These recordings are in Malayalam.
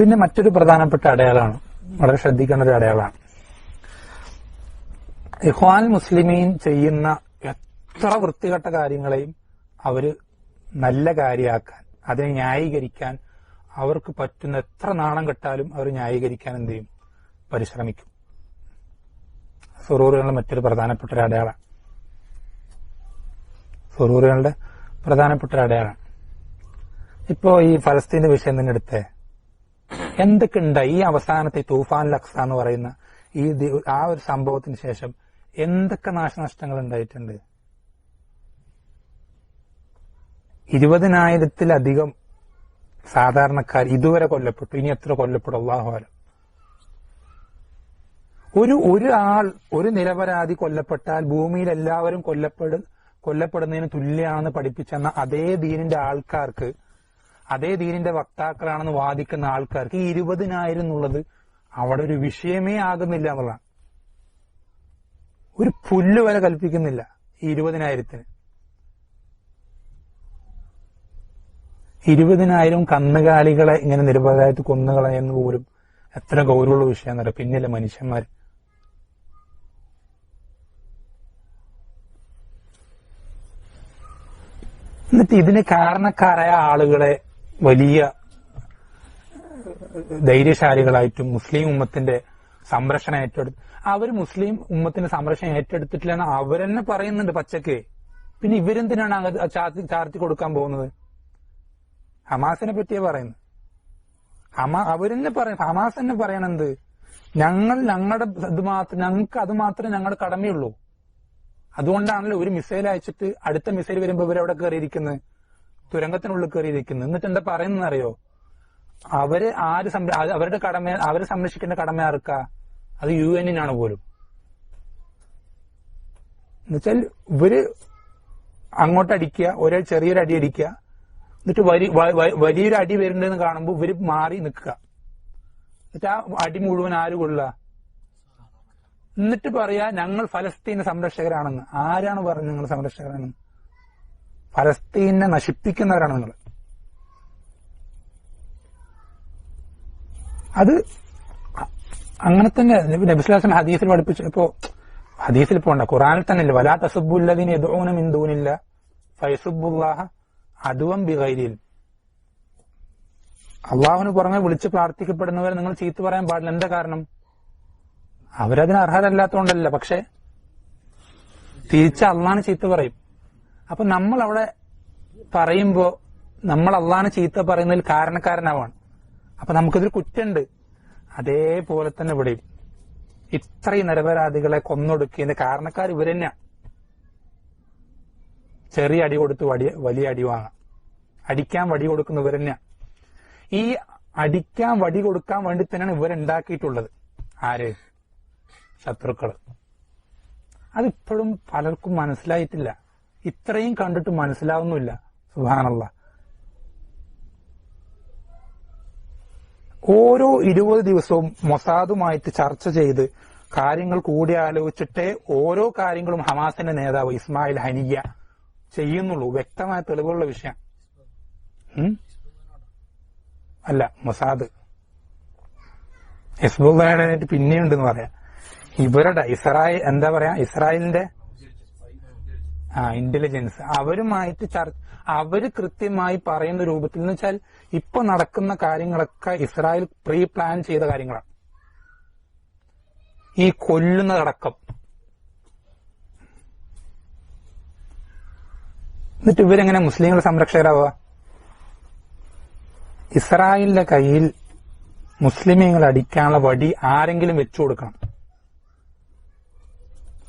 പിന്നെ മറ്റൊരു പ്രധാനപ്പെട്ട അടയാളമാണ്. വളരെ ശ്രദ്ധിക്കേണ്ട ഒരു അടയാളമാണ്. ഇഹ്വാൻ മുസ്ലിമീൻ ചെയ്യുന്ന എത്ര വൃത്തികെട്ട കാര്യങ്ങളെയും അവർ നല്ല കാര്യമാക്കാൻ അതിനെ ന്യായീകരിക്കാൻ അവർക്ക് പറ്റുന്ന എത്ര നാണം കെട്ടാലും അവർ ന്യായീകരിക്കാൻ എന്ത് ചെയ്യും? പരിശ്രമിക്കും. സുറൂറുകളുടെ മറ്റൊരു പ്രധാനപ്പെട്ട ഒരു അടയാളമാണ് സുറൂറുകളുടെ പ്രധാനപ്പെട്ട ഒരു അടയാളമാണ് ഇപ്പോ ഈ ഫലസ്തീന്റെ വിഷയം തന്നെ എടുത്തേ. എന്തൊക്കെ ഉണ്ടായി ഈ അവസാനത്തെ തൂഫാൻ ലക്സ എന്ന് പറയുന്ന ഈ ആ ഒരു സംഭവത്തിന് ശേഷം എന്തൊക്കെ നാശനഷ്ടങ്ങൾ ഉണ്ടായിട്ടുണ്ട്? ഇരുപതിനായിരത്തിലധികം സാധാരണക്കാർ ഇതുവരെ കൊല്ലപ്പെട്ടു. ഇനി എത്ര കൊല്ലപ്പെടും? അള്ളാഹുവാലം ഒരു ഒരു ആൾ ഒരു നിരപരാധി കൊല്ലപ്പെട്ടാൽ ഭൂമിയിൽ എല്ലാവരും കൊല്ലപ്പെടും കൊല്ലപ്പെടുന്നതിന് തുല്യമാണെന്ന് പഠിപ്പിച്ചെന്ന അതേ ദീനിന്റെ ആൾക്കാർക്ക് അതേ ദീനിന്റെ വക്താക്കളാണെന്ന് വാദിക്കുന്ന ആൾക്കാർക്ക് ഈ ഇരുപതിനായിരം എന്നുള്ളത് അവിടെ ഒരു വിഷയമേ ആകുന്നില്ല എന്നുള്ളതാണ്. ഒരു പുല്ല് വരെ കൽപ്പിക്കുന്നില്ല ഈ ഇരുപതിനായിരത്തിന്. ഇരുപതിനായിരം കന്നുകാലികളെ ഇങ്ങനെ നിരപരാധത്ത് കൊന്നുകളയെന്ന് പോലും എത്ര ഗൗരവമുള്ള വിഷയം എന്നറിയാം പിന്നില്ല മനുഷ്യന്മാർ എന്നിട്ട് ഇതിന് കാരണക്കാരായ ആളുകളെ വലിയ ധൈര്യശാലികളായിട്ടും മുസ്ലിം ഉമ്മത്തിന്റെ സംരക്ഷണം ഏറ്റെടുത്ത് അവർ മുസ്ലിം ഉമ്മത്തിന്റെ സംരക്ഷണം ഏറ്റെടുത്തിട്ടില്ലെന്ന് അവരെന്നെ പറയുന്നുണ്ട് പച്ചക്ക്. പിന്നെ ഇവരെന്തിനാണ് ചാർത്തി ചാർത്തി കൊടുക്കാൻ പോകുന്നത്? ഹമാസിനെ പറ്റിയാ പറയുന്നത്. ഹമാ അവരെന്നെ പറയും ഹമാസ് തന്നെ പറയണെന്ത്? ഞങ്ങൾ ഞങ്ങളുടെ ഇത് മാത്രം ഞങ്ങൾക്ക് അത് മാത്രമേ ഞങ്ങളുടെ കടമയുള്ളൂ. അതുകൊണ്ടാണല്ലോ ഒരു മിസൈൽ അയച്ചിട്ട് അടുത്ത മിസൈൽ വരുമ്പോ ഇവരവിടെ കയറിയിരിക്കുന്നത് തുരങ്കത്തിനുള്ളിൽ കയറിയിരിക്കുന്നു എന്നിട്ട് എന്താ പറയുന്നത് അറിയോ? അവർ ആര് അവരുടെ കടമ അവരെ സംരക്ഷിക്കേണ്ട കടമ ആർക്കാ അത് യു എന്നിനാണ് പോലും. എന്നുവെച്ചാൽ ഇവർ അങ്ങോട്ട് അടിക്കുക ഒരേ ചെറിയൊരു അടി അടിക്കുക. എന്നിട്ട് വലിയൊരു അടി വരുന്നുണ്ടെന്ന് കാണുമ്പോൾ ഇവർ മാറി നിൽക്കുക. എന്നിട്ട് ആ അടി മുഴുവൻ ആര് കൊള്ളുക? എന്നിട്ട് പറയാ ഞങ്ങൾ ഫലസ്തീന്റെ സംരക്ഷകരാണെന്ന്. ആരാണ് പറഞ്ഞത് ഞങ്ങൾ സംരക്ഷകരാണെന്ന്? ഫലസ്തീനെ നശിപ്പിക്കുന്നവരാണ് നിങ്ങൾ. അത് അങ്ങനെ തന്നെ നബിസ്ലാസം ഹദീസിൽ പഠിപ്പിച്ചു. ഇപ്പോ ഹദീസിൽ പോണ്ട ഖുറാനിൽ തന്നെ വലാ തസുബുല്ലദീന എതോനും മിൻ ഫൈസുബുല്ലാഹ അതുവം ബിഗൈരിൽ. അള്ളാഹുവിന് പുറമെ വിളിച്ച് പ്രാർത്ഥിക്കപ്പെടുന്നവരെ നിങ്ങൾ ചീത്ത പറയാൻ പാടില്ല. എന്താ കാരണം? അവരതിന് അർഹരല്ലാത്തതുകൊണ്ടല്ല പക്ഷെ തിരിച്ച് അള്ളാഹാണ് ചീത്ത പറയും. അപ്പൊ നമ്മൾ അവിടെ പറയുമ്പോ നമ്മൾ അള്ളാന് ചീത്ത പറയുന്നതിൽ കാരണക്കാരനാവാണ്. അപ്പൊ നമുക്കിതൊരു കുറ്റുണ്ട് അതേപോലെ തന്നെ ഇവിടെ ഇത്രയും നിരപരാധികളെ കൊന്നൊടുക്കിയതിന്റെ കാരണക്കാർ ഇവർ തന്നെയാണ് ചെറിയ അടി കൊടുത്ത് വടി വലിയ അടി വാങ്ങാം. അടിക്കാൻ വടി കൊടുക്കുന്ന ഇവർ ഈ അടിക്കാൻ വടി കൊടുക്കാൻ വേണ്ടി തന്നെയാണ് ഇവരുണ്ടാക്കിയിട്ടുള്ളത്. ആര്? ശത്രുക്കൾ. അതിപ്പോഴും പലർക്കും മനസ്സിലായിട്ടില്ല. ഇത്രയും കണ്ടിട്ട് മനസ്സിലാവുന്നില്ല സുഹാനല്ല ഓരോ ഇരുപത് ദിവസവും മൊസാദുമായിട്ട് ചർച്ച ചെയ്ത് കാര്യങ്ങൾ കൂടി ആലോചിച്ചിട്ടേ ഓരോ കാര്യങ്ങളും ഹമാസിന്റെ നേതാവ് ഇസ്മായിൽ ഹനിയ ചെയ്യുന്നുള്ളൂ. വ്യക്തമായ തെളിവുള്ള വിഷയം? അല്ല മൊസാദ്. ഹിസ്ബുള്ളായിട്ട് പിന്നെയുണ്ടെന്ന് പറയാം. ഇവരുടെ ഇസ്രായേൽ എന്താ പറയാ ഇസ്രായേലിന്റെ ആ ഇന്റലിജൻസ് അവരുമായിട്ട് ചർച്ച അവർ കൃത്യമായി പറയുന്ന രൂപത്തിൽ എന്ന് വെച്ചാൽ ഇപ്പൊ നടക്കുന്ന കാര്യങ്ങളൊക്കെ ഇസ്രായേൽ പ്രീ പ്ലാൻ ചെയ്ത കാര്യങ്ങളാണ്. ഈ കൊല്ലുന്നതടക്കം. എന്നിട്ട് ഇവരെങ്ങനെ മുസ്ലിങ്ങൾ സംരക്ഷകരാവുക? ഇസ്രായേലിന്റെ കയ്യിൽ മുസ്ലിമീങ്ങൾ അടിക്കാനുള്ള വടി ആരെങ്കിലും വെച്ചു കൊടുക്കണം.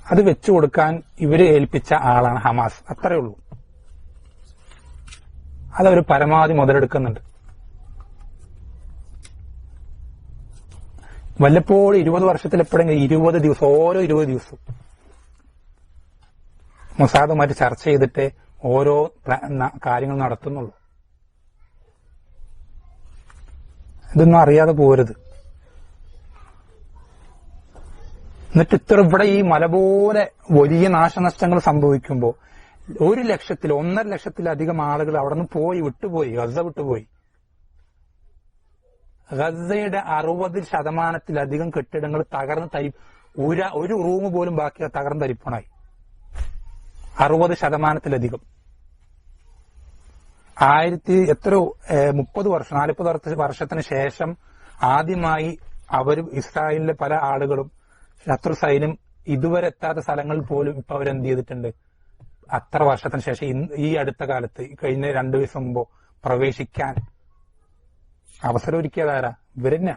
അത് വെച്ചു കൊടുക്കാൻ ഇവരെ ഏൽപ്പിച്ച ആളാണ് ഹമാസ്. അത്രേ ഉള്ളൂ. അതവർ പരമാവധി മുതലെടുക്കുന്നുണ്ട്. വല്ലപ്പോഴും ഇരുപത് വർഷത്തിൽ എപ്പോഴെങ്കിലും ഇരുപത് ദിവസം ഓരോ ഇരുപത് ദിവസം മൊസാദുമായിട്ട് ചർച്ച ചെയ്തിട്ട് ഓരോ കാര്യങ്ങൾ നടത്തുന്നുള്ളൂ. ഇതൊന്നും അറിയാതെ പോരുത്. എന്നിട്ട് ഇത്ര ഇവിടെ ഈ മല പോലെ വലിയ നാശനഷ്ടങ്ങൾ സംഭവിക്കുമ്പോൾ ഒരു ലക്ഷത്തിൽ ഒന്നര ലക്ഷത്തിലധികം ആളുകൾ അവിടെ നിന്ന് പോയി വിട്ടുപോയി ഗസ വിട്ടുപോയി. ഗസയുടെ അറുപത് ശതമാനത്തിലധികം കെട്ടിടങ്ങൾ തകർന്ന് തരി ഒരു ഒരു റൂം പോലും ബാക്കി തകർന്ന് തരിപ്പണായി. അറുപത് ശതമാനത്തിലധികം. ആയിരത്തി എത്രയോ ഏഹ്, മുപ്പത് വർഷം നാൽപ്പത് വർഷ- വർഷത്തിന് ശേഷം ആദ്യമായി അവർ ഇസ്രായേലിലെ പല ആളുകളും ശത്രു സൈന്യം ഇതുവരെ എത്താത്ത സ്ഥലങ്ങൾ പോലും ഇപ്പൊ അവരെന്ത് ചെയ്തിട്ടുണ്ട്? അത്ര വർഷത്തിന് ശേഷം ഈ അടുത്ത കാലത്ത് കഴിഞ്ഞ രണ്ടു ദിവസം മുമ്പോ പ്രവേശിക്കാൻ അവസരം ഒരുക്കിയതാരാ ഇവരെന്നാ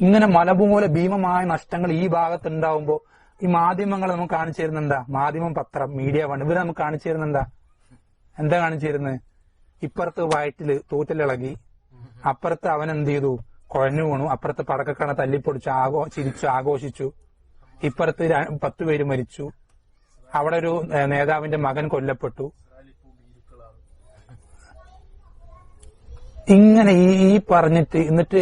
ഇങ്ങനെ മലപൂല ഭീമമായ നഷ്ടങ്ങൾ ഈ ഭാഗത്ത് ഉണ്ടാവുമ്പോ ഈ മാധ്യമങ്ങൾ നമുക്ക് കാണിച്ചു തരുന്നെന്താ മാധ്യമം പത്രം മീഡിയ വൺ ഇവർ നമുക്ക് കാണിച്ചു തരുന്നെന്താ എന്താ കാണിച്ചു തരുന്നത്? ഇപ്പുറത്ത് വയറ്റിൽ തൂറ്റലിളകി അപ്പുറത്ത് അവൻ എന്ത് ചെയ്തു? കുഴഞ്ഞു വീണു. അപ്പുറത്ത് പടക്കക്കണ തല്ലിപ്പൊടിച്ചു ആഘോ ചിരിച്ചു ആഘോഷിച്ചു. ഇപ്പുറത്ത് പത്ത് പേര് മരിച്ചു. അവിടെ ഒരു നേതാവിന്റെ മകൻ കൊല്ലപ്പെട്ടു. ഇങ്ങനെ ഈ പറഞ്ഞിട്ട് എന്നിട്ട്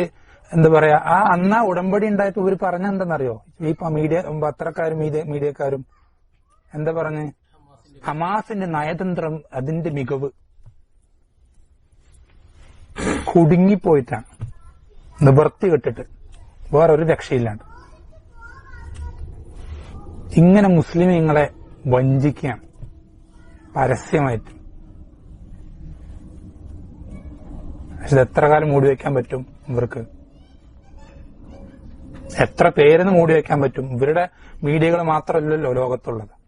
എന്താ പറയാ ആ അന്നാ ഉടമ്പടി ഉണ്ടായപ്പോ ഇവർ പറഞ്ഞ എന്താണെന്നറിയോ ഈ മീഡിയ പത്രക്കാരും മീഡിയ മീഡിയക്കാരും എന്താ പറഞ്ഞ്? ഹമാസിന്റെ നയതന്ത്രം അതിന്റെ മികവ്. കുടുങ്ങിപ്പോയിട്ടാണ്. നിവർത്തി കെട്ടിട്ട് വേറൊരു രക്ഷയില്ലാണ്ട്. ഇങ്ങനെ മുസ്ലിമീങ്ങളെ വഞ്ചിക്കുകയാണ്. പരസ്യമായിട്ട്. പക്ഷെ എത്ര കാലം മൂടി വയ്ക്കാൻ പറ്റും ഇവർക്ക്? എത്ര പേരെന്ന് മൂടി വയ്ക്കാൻ പറ്റും? ഇവരുടെ മീഡിയകൾ മാത്രമല്ലല്ലോ ലോകത്തുള്ളത്.